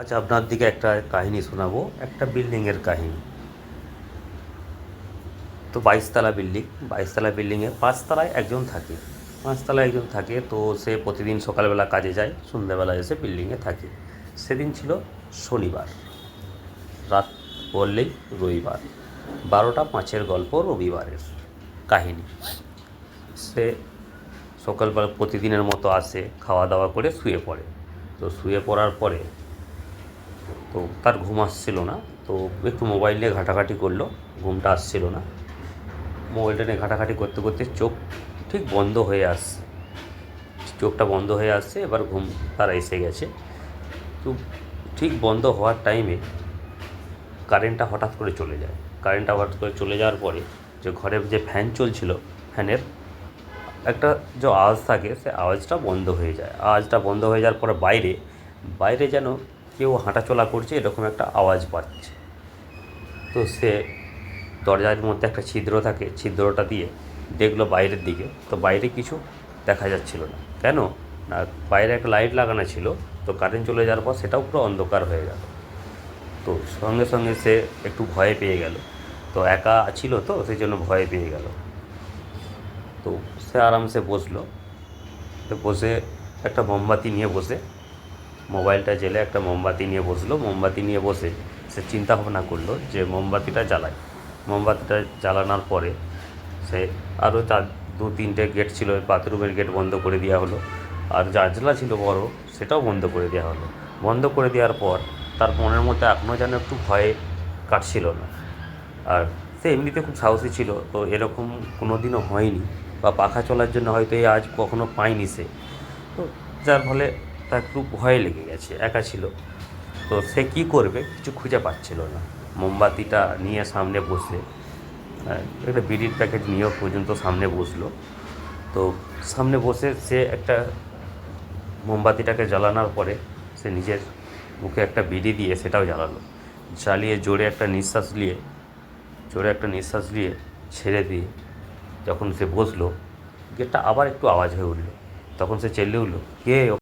আজ আপনার দিকে একটা কাহিনী শোনাবো, একটা বিল্ডিংয়ের কাহিনী। তো বাইশতলা বিল্ডিং, বাইশতলা বিল্ডিংয়ে পাঁচতলায় একজন থাকে। পাঁচতলায় একজন থাকে, তো সে প্রতিদিন সকালবেলা কাজে যায়, সন্ধ্যাবেলা এসে বিল্ডিংয়ে থাকে। সেদিন ছিল শনিবার, রাত বললেই রবিবার। বারোটা পাঁচের গল্প রবিবারের কাহিনী। সে সকালবেলা প্রতিদিনের মতো আসে, খাওয়া দাওয়া করে শুয়ে পড়ে। তো শুয়ে পড়ার পরে তো তার ঘুম আসছিল না, তো একটু মোবাইল নিয়ে ঘাটাঘাটি করল, ঘুমটা আসছিল না। মোবাইলটা নিয়ে ঘাটাঘাটি করতে করতে চোখ ঠিক বন্ধ হয়ে আসছে। চোখটা বন্ধ হয়ে আসছে, এবার ঘুম তার এসে গেছে। তো ঠিক বন্ধ হওয়ার টাইমে কারেন্টটা হঠাৎ করে চলে যায়। কারেন্টটা হঠাৎ করে চলে যাওয়ার পরে যে ঘরের যে ফ্যান চলছিল ফ্যানের একটা যে আওয়াজ থাকে, সে আওয়াজটা বন্ধ হয়ে যায়। আওয়াজটা বন্ধ হয়ে যাওয়ার পরে বাইরে বাইরে যেন কেউ হাঁটাচলা করছে, এরকম একটা আওয়াজ পাচ্ছে তো সে দরজার মধ্যে একটা ছিদ্র থাকে, ছিদ্রটা দিয়ে দেখল বাইরের দিকে। তো বাইরে কিছু দেখা যাচ্ছিল না। কেন? না, বাইরে একটা লাইট লাগানো ছিল, তো কারেন্ট চলে যাওয়ার পর সেটাও পুরো অন্ধকার হয়ে গেল। তো সঙ্গে সঙ্গে সে একটু ভয় পেয়ে গেল। তো একা ছিল তো, সেই জন্য ভয় পেয়ে গেল। তো সে আরামসে বসল। বসে একটা মোমবাতি নিয়ে বসে মোবাইলটা জেলে একটা মোমবাতি নিয়ে বসল। মোমবাতি নিয়ে বসে সে চিন্তা ভাবনা করল যে মোমবাতিটা জ্বালায়। মোমবাতিটা জ্বালানোর পরে সে আরও তার দু তিনটে গেট ছিল বাথরুমের গেট বন্ধ করে দেওয়া হলো। আর জানলা ছিল বড়, সেটাও বন্ধ করে দেওয়া হলো। বন্ধ করে দেওয়ার পর তার মনের মধ্যে এখনও যেন একটু ভয়ে কাটছিল না। আর সে এমনিতে খুব সাহসী ছিল, তো এরকম কোনো দিনও হয়নি বা পাখা চলার জন্য হয়তো এই আজ কখনো পায়নি সে। তো যার ফলে তার একটু ভয় লেগে গেছে একা ছিল। তো সে কী করবে কিছু খুঁজে পাচ্ছিল না। মোমবাতিটা নিয়ে সামনে বসে আহ, একটা বিড়ির প্যাকেট নিয়েও পর্যন্ত সামনে বসল। তো সামনে বসে সে একটা মোমবাতিটাকে জ্বালানোর পরে সে নিজের মুখে একটা বিড়ি দিয়ে সেটাও জ্বালালো। জ্বালিয়ে জোরে একটা নিঃশ্বাস নিয়ে জোরে একটা নিঃশ্বাস নিয়ে ছেড়ে দিয়ে যখন সে বসল গেটটা আবার একটু আওয়াজ হয়ে উঠল। তখন সে চেল্লে উঠল কে